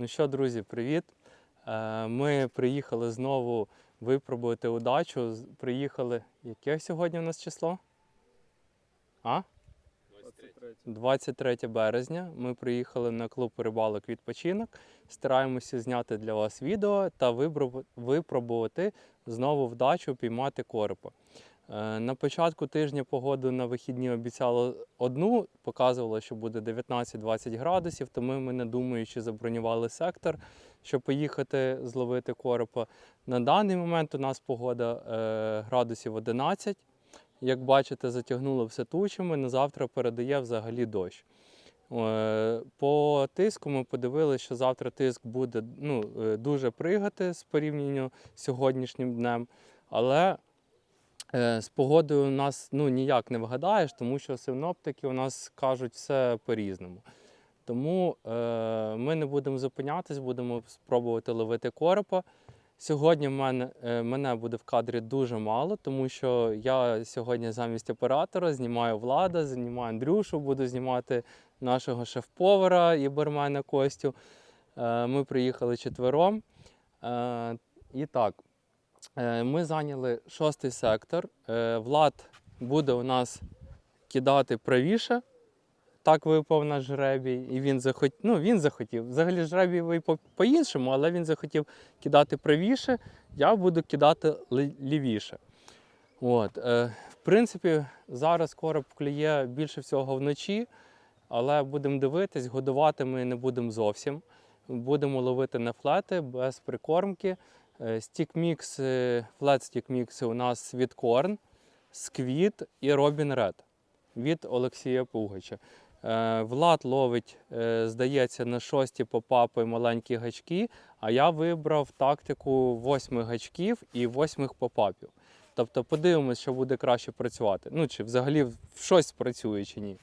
Ну що, друзі, привіт! Е, Ми приїхали знову випробувати удачу. Приїхали. Яке сьогодні у нас число? А? 23 березня. Ми приїхали на клуб рибалок відпочинок. Стараємося зняти для вас відео та випробувати знову вдачу піймати коропа. Е, На початку тижня погоду на вихідні обіцяло одну, показувало, що буде 19-20 градусів, тому ми, не думаючи, забронювали сектор, щоб поїхати зловити коропа. На даний момент у нас погода е, градусів 11. Як бачите, затягнуло все тучами, на завтра передає взагалі дощ. Е, По тиску ми подивилися, що завтра тиск буде ну, дуже пригати з порівнянням з сьогоднішнім днем. Але з погодою у нас ну, ніяк не вгадаєш, тому що синоптики у нас кажуть все по-різному. Тому е, ми не будемо зупинятись, будемо спробувати ловити коропа. Сьогодні мене, е, мене буде в кадрі дуже мало, тому що я сьогодні замість оператора знімаю Влада, знімаю Андрюшу, буду знімати нашого шеф-повара і бармена Костю. Е, Ми приїхали четвером. Е, І так, е, ми зайняли шостий сектор. Е, Влад буде у нас кидати правіше. Так випав наш жребій, і він захотів. Ну, він захотів. Взагалі жребій випав по-іншому, але він захотів кидати правіше, я буду кидати лівіше. От, е, в принципі, зараз короб клює більше всього вночі, але будемо дивитись, годувати ми не будемо зовсім. Будемо ловити на флети без прикормки. Флет стік-мікси у нас від Корн, Сквіт і Робін Ред від Олексія Пугача. Е, Влад ловить, е, здається, на шості попапи маленькі гачки, а я вибрав тактику восьми гачків і восьмих попапів. Тобто подивимось, що буде краще працювати. Ну, чи взагалі щось працює чи ні.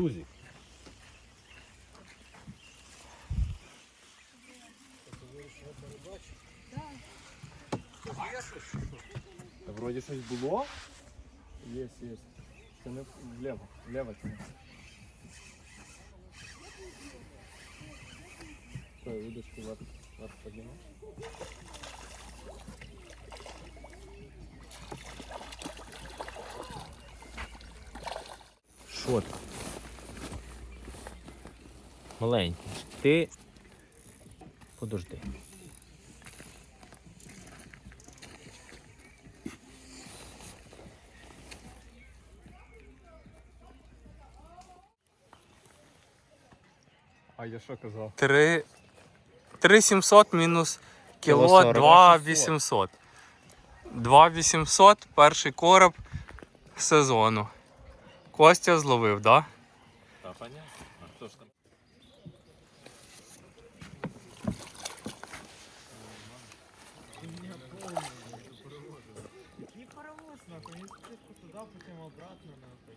Тузик. Та вроді щось було. Є, є. Це не вліво, вліво це. Стой, удочку вверх, вверх піднімай. Що ти? Маленький. Ти. Подожди. А я що казав? 3 3700 мінус Кіло кіло 40. 2800. 2800 перший короб сезону. Костя зловив, так? Да? Та. Хто ж там?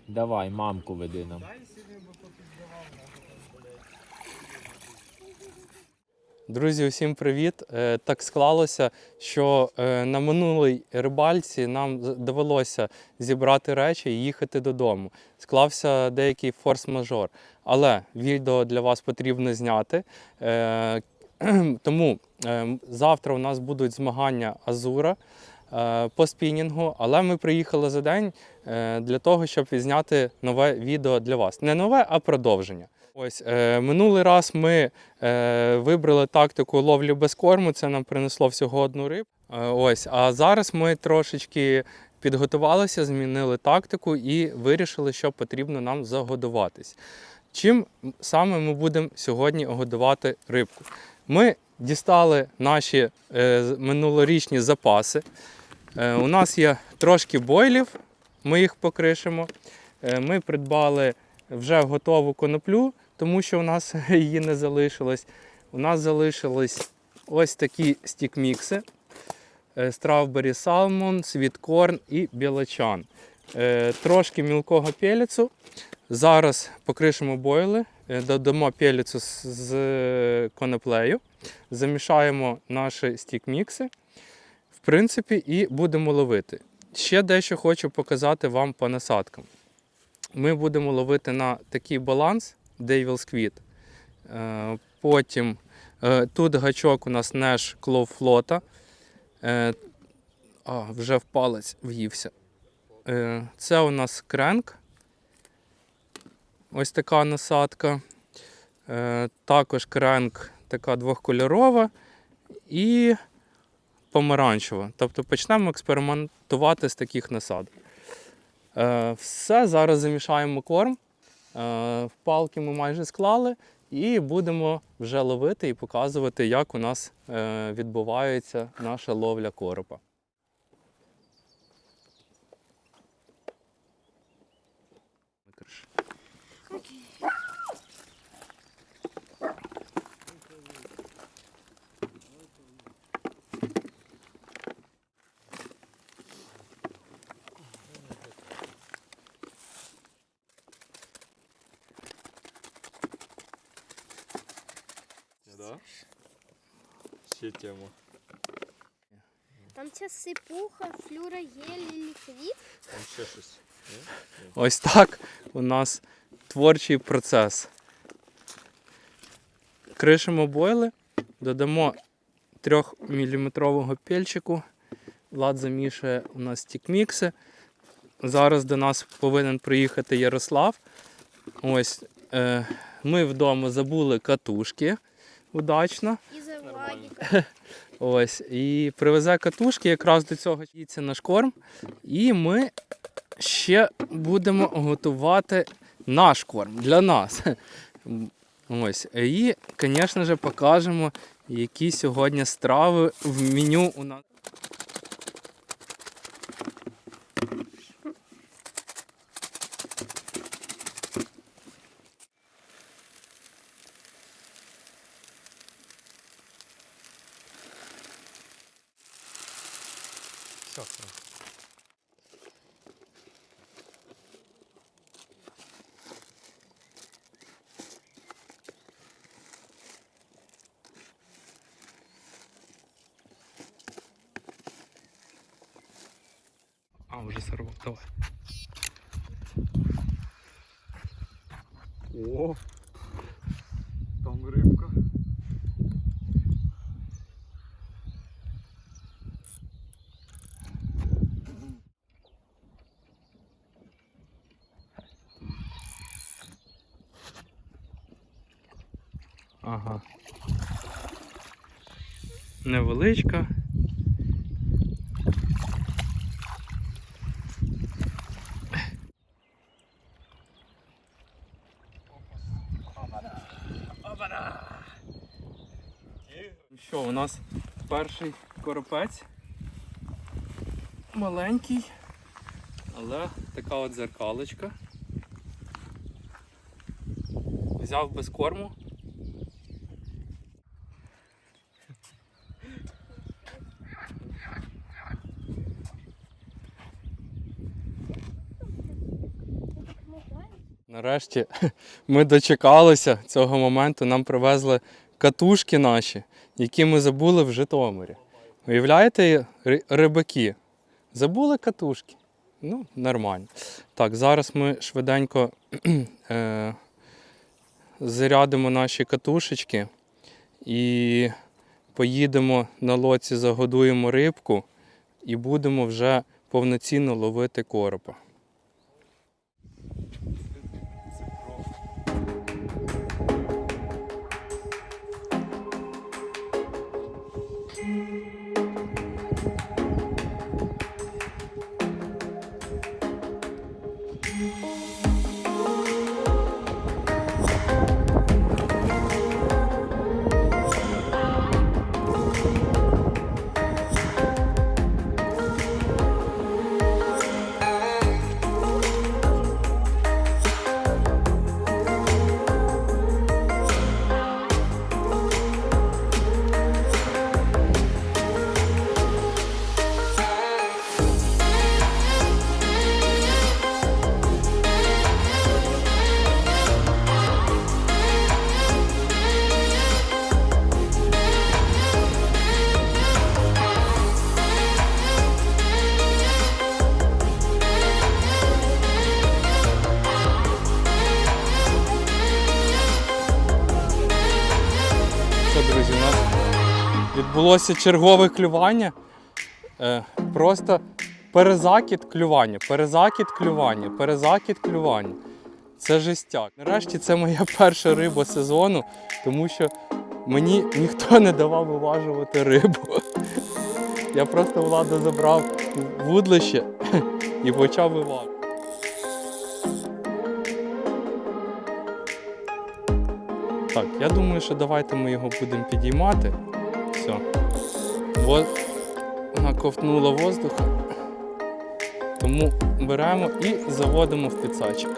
Давай, мамку веди нам. Дай сюди, бо попіздавав нахуй там, блядь. Друзі, усім привіт! Е, Так склалося, що е, на минулій рибальці нам довелося зібрати речі і їхати додому. Склався деякий форс-мажор. Але відео для вас потрібно зняти. Е, Тому завтра у нас будуть змагання Азура по спінінгу, але ми приїхали за день для того, щоб відзняти нове відео для вас. Не нове, а продовження. Ось е, минулий раз ми е, вибрали тактику ловлі без корму. Це нам принесло всього одну рибу. Е, ось, а зараз ми трошечки підготувалися, змінили тактику і вирішили, що потрібно нам загодуватись. Чим саме ми будемо сьогодні годувати рибку? Ми дістали наші е, минулорічні запаси. Е, у нас є трошки бойлів, ми їх покришимо. Е, ми придбали вже готову коноплю, тому що у нас її не залишилось. У нас залишились ось такі стікмікси: Strawberry Salmon, Sweet і білочан. Е, Трошки мілкого пеліцу. Зараз покришимо бойли, е, додамо пеліцу з коноплею, замішаємо наші стікмікси. В принципі, і будемо ловити. Ще дещо хочу показати вам по насадкам. Ми будемо ловити на такий баланс Devil's Quid. Е, Потім е, тут гачок у нас Nash Claw Float. Е, А, вже в палець в'ївся. Е, Це у нас кренк. Ось така насадка. Також кренк така двохкольорова і помаранчева. Тобто почнемо експериментувати з таких насадок. Все, зараз замішаємо корм. Е, Палки ми майже склали і будемо вже ловити і показувати, як у нас е, відбувається наша ловля коропа. Да? Ще тема. Там ця сипуха, флюра гель і ліквід. Там ще щось. Ось так у нас творчий процес. Кришимо бойли, додамо 3-мм пельчику. Влад замішує у нас тікмікси. Зараз до нас повинен приїхати Ярослав. Ось е, ми вдома забули катушки удачно. І. Ось, і привезе катушки, якраз до цього їться наш корм. І ми ще будемо готувати наш корм для нас. Ось. І, звісно ж, покажемо, Які сьогодні страви в меню у нас? Все, А, вже сорвав, давай. О, Невеличка. Ну Що, у нас перший коропець. Маленький, але така от зеркалочка. Взяв без корму. Нарешті ми дочекалися цього моменту. Нам привезли катушки наші, які ми забули в Житомирі. Уявляєте, рибаки забули катушки. Ну, нормально. Так, зараз ми швиденько е, зарядимо наші катушечки і поїдемо на лоці, загодуємо рибку і будемо вже повноцінно ловити коропа. Відбулося чергове клювання. Е, просто перезакид клювання, перезакид клювання, перезакид клювання. Це жестяк. Нарешті це моя перша риба сезону, тому що мені ніхто не давав виважувати рибу. Я просто владу забрав вудлище і почав виважувати. Так, я думаю, що давайте ми його будемо підіймати. Все. Вот Вона ковтнула воздуха. Тому беремо і заводимо в підсачок.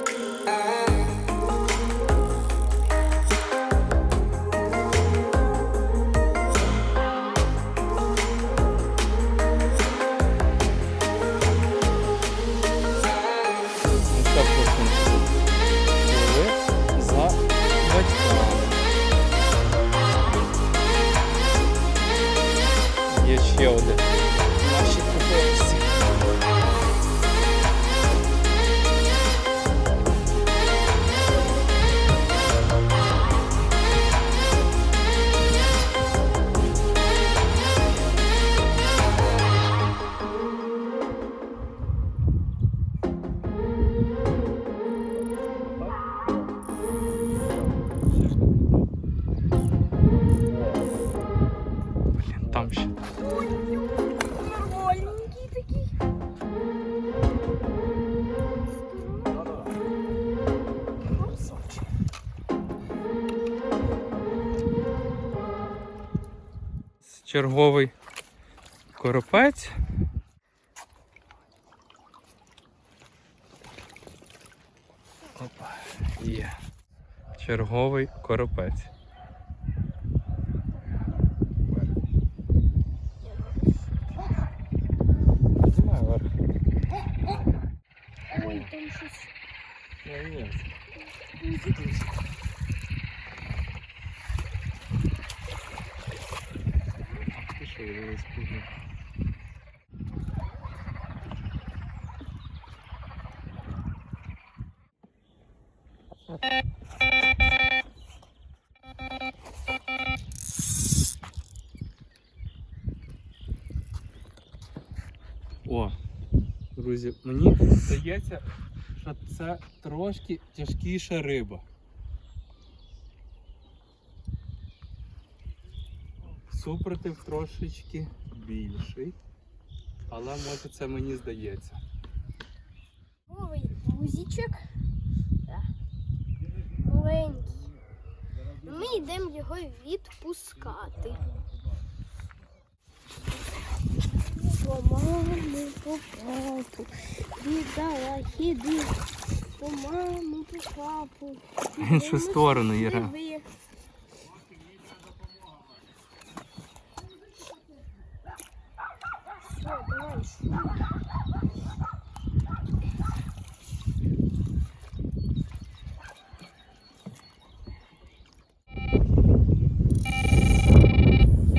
Черговий коропець. Опа, є. Черговий коропець. Знімай вверх. Ой, там щось. Ні, ні. Ти що. О, друзі, мені здається, що це трошки тяжкіша риба. Супротив трошечки більший, але може це мені здається. Новий гузічок. Маленький. Ми йдемо його відпускати. По маму, по папу, віддала хіди. По маму, по папу. В іншу сторону, Іра. Диви. Все, давай, шуруй.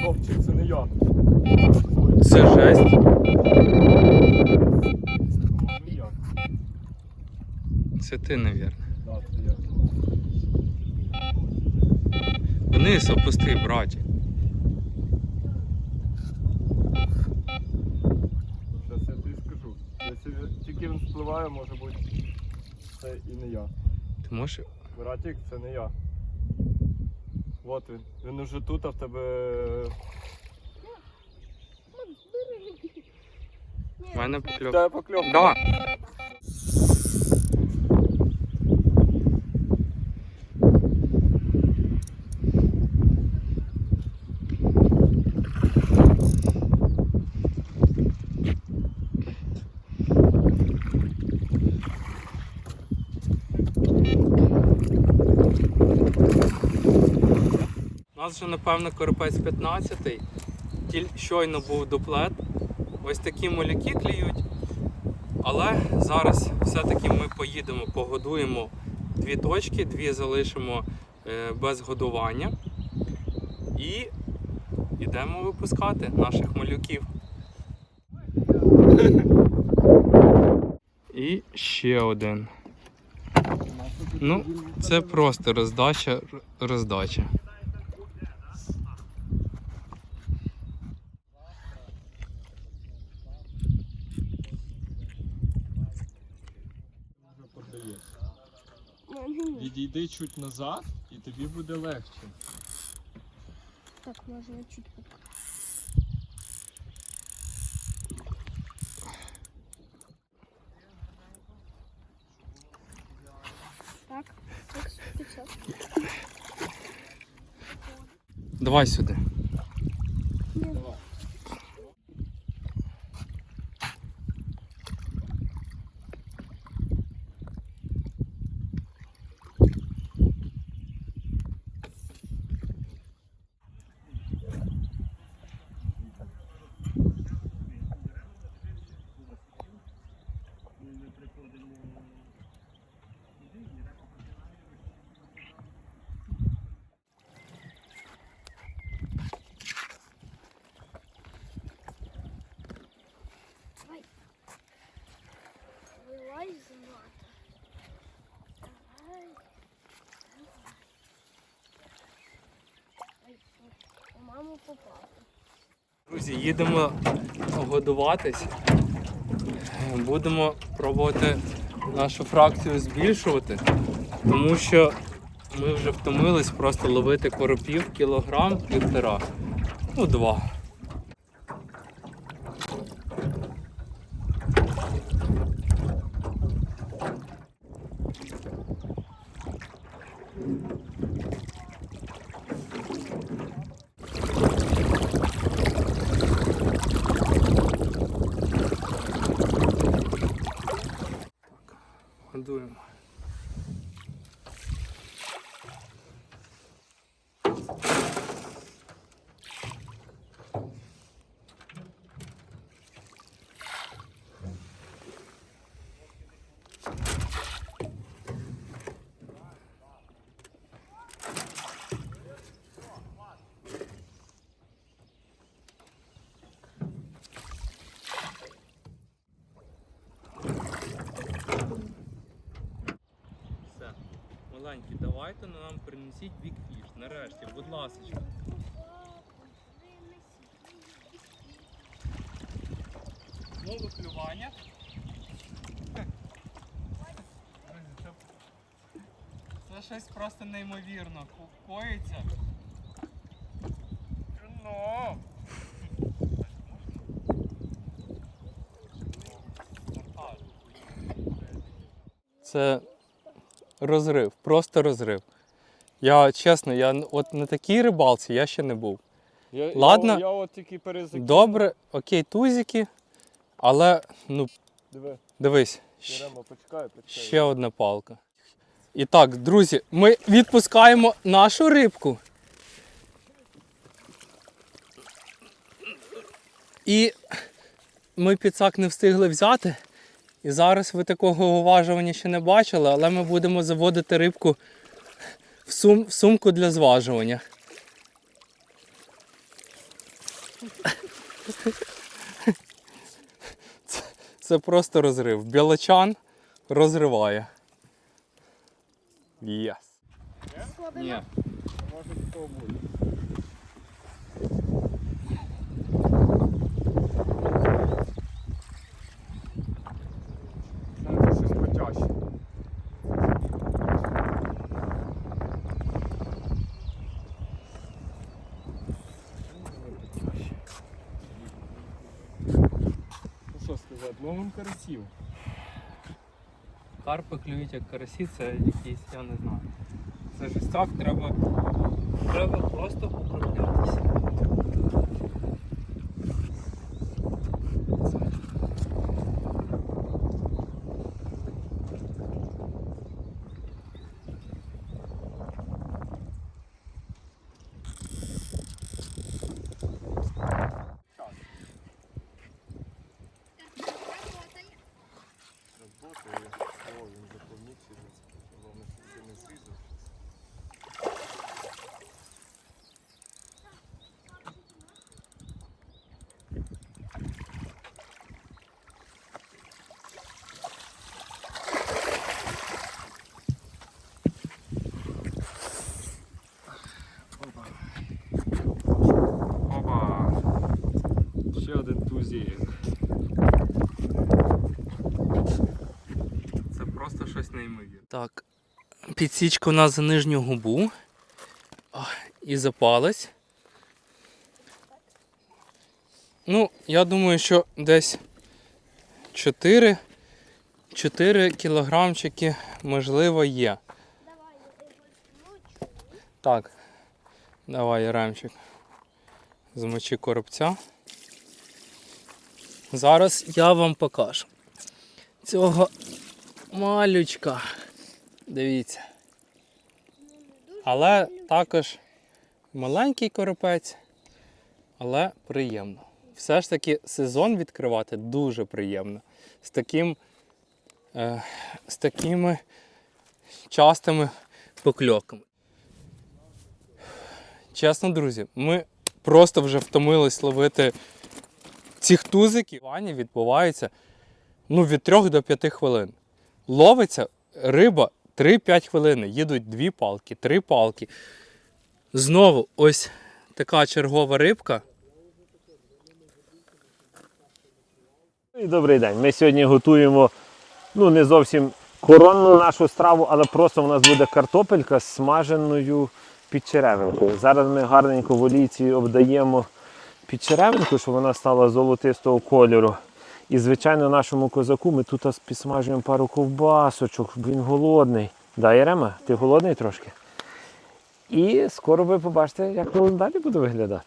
Хлопчик, це не я. Це жесть. Не я. Це ти, навірно. Да, це я. Вниз опусти, браті. Зараз я тобі скажу. Якщо він- тільки він спливає, може бути це і не я. Ти можеш. Братик, це не я. От він. Він уже тут, а в тебе. У мене В покльов. тебе покльовка. Да. Нас вже, напевно, коропець 15 Тіль щойно був дуплет. Ось такі малюки клюють. Але зараз все-таки ми поїдемо, погодуємо дві точки, дві залишимо е, без годування. І йдемо випускати наших малюків. І ще один. Ну, це просто роздача, роздача. Вже подає. Відійди чуть назад і тобі буде легше. Так, можна чуть поки. Так, так. Давай сюди. Все. По маму попав. Друзі, їдемо годуватись. Будемо пробувати нашу фракцію збільшувати, тому що ми вже втомились просто ловити коропів кілограм півтора. Ну, два. Годуємо. Маленькі, давайте нам принесіть бікфіш. Нарешті, будь ласка. Знову клювання. Це, щось просто неймовірно. ко- Коїться. Ну. Це розрив, просто розрив. Я чесно, я от на такій рибалці я ще не був. Я, Ладно. Я, я от тільки перезакинув. Добре, окей, тузики, але ну Диви, дивись, Ярема, почекай, почекай. ще одна палка. І так, друзі, ми відпускаємо нашу рибку. І ми підсак не встигли взяти. І зараз ви такого уважування ще не бачили, але ми будемо заводити рибку в, сум, в сумку для зважування. Це, це просто розрив. Білочан розриває. Єс. Ні. Може спробуй. Це щось потяжче. Ну що сказати, ловим карасів. Карпи клюють як карасі, це якісь, я не знаю. Це ж так, треба, треба просто укроплятися. Работає. О, він заповнився. Головне, щоб ти не зрізав. Опа! Ще. Це просто щось неймовірне. Так, підсічка у нас за нижню губу. І за. Ну, я думаю, що десь 4, 4 кілограмчики, можливо, є. Так, давай, Яремчик. Змочи коробця. Зараз я вам покажу. Цього малючка. Дивіться. Але також маленький коропець, але приємно. Все ж таки сезон відкривати дуже приємно. З таким, е, з такими частими покльоками. Чесно, друзі, ми просто вже втомились ловити цих тузиків. Вані відбувається ну, від 3 до 5 хвилин. Ловиться риба 3-5 хвилин. Їдуть дві палки, три палки. Знову ось така чергова рибка. Добрий день. Ми сьогодні готуємо ну, не зовсім коронну нашу страву, але просто у нас буде картопелька з смаженою підчеревинкою. Зараз ми гарненько в олійці обдаємо підчеревинку, щоб вона стала золотистого кольору. І, звичайно, нашому козаку ми тут підсмажуємо пару ковбасочок, він голодний. Да, Єрема, ти голодний трошки? І скоро ви побачите, як воно далі буде виглядати.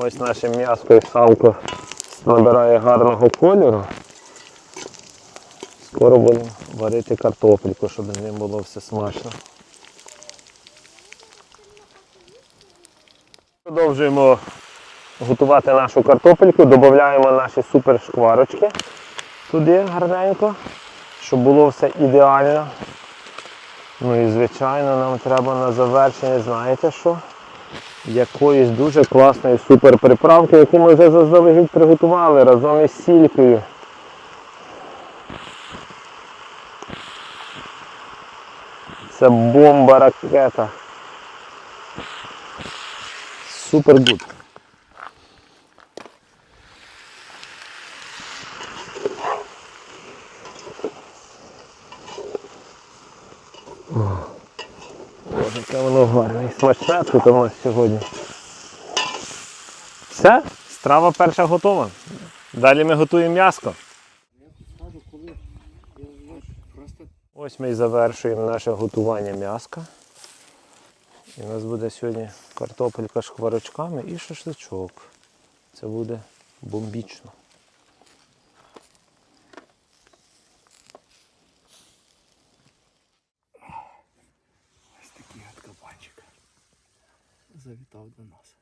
Ось наше м'яско і салко набирає гарного кольору. Скоро будемо варити картопельку, щоб з ним було все смачно. Продовжуємо готувати нашу картопельку, додаємо наші супер шкварочки туди гарненько, щоб було все ідеально. Ну і звичайно нам треба на завершення, знаєте що? Якоїсь дуже класної супер приправки, яку ми вже заздалегідь приготували разом із сількою. Це бомба ракета. Супер гуд. Яке воно гарне і смачне тут у нас сьогодні. Все, страва перша готова. Далі ми готуємо м'яско. Ось ми і завершуємо наше готування м'яска. І у нас буде сьогодні картопелька з шкварочками і шашличок. Це буде бомбічно. Ось такий от кабанчик. Завітав до нас.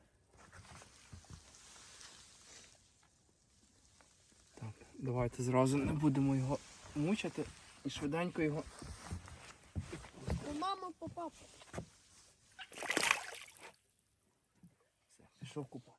Так, давайте зразу не будемо його мучити і швиденько його. По маму по папу. Все, пішов купати.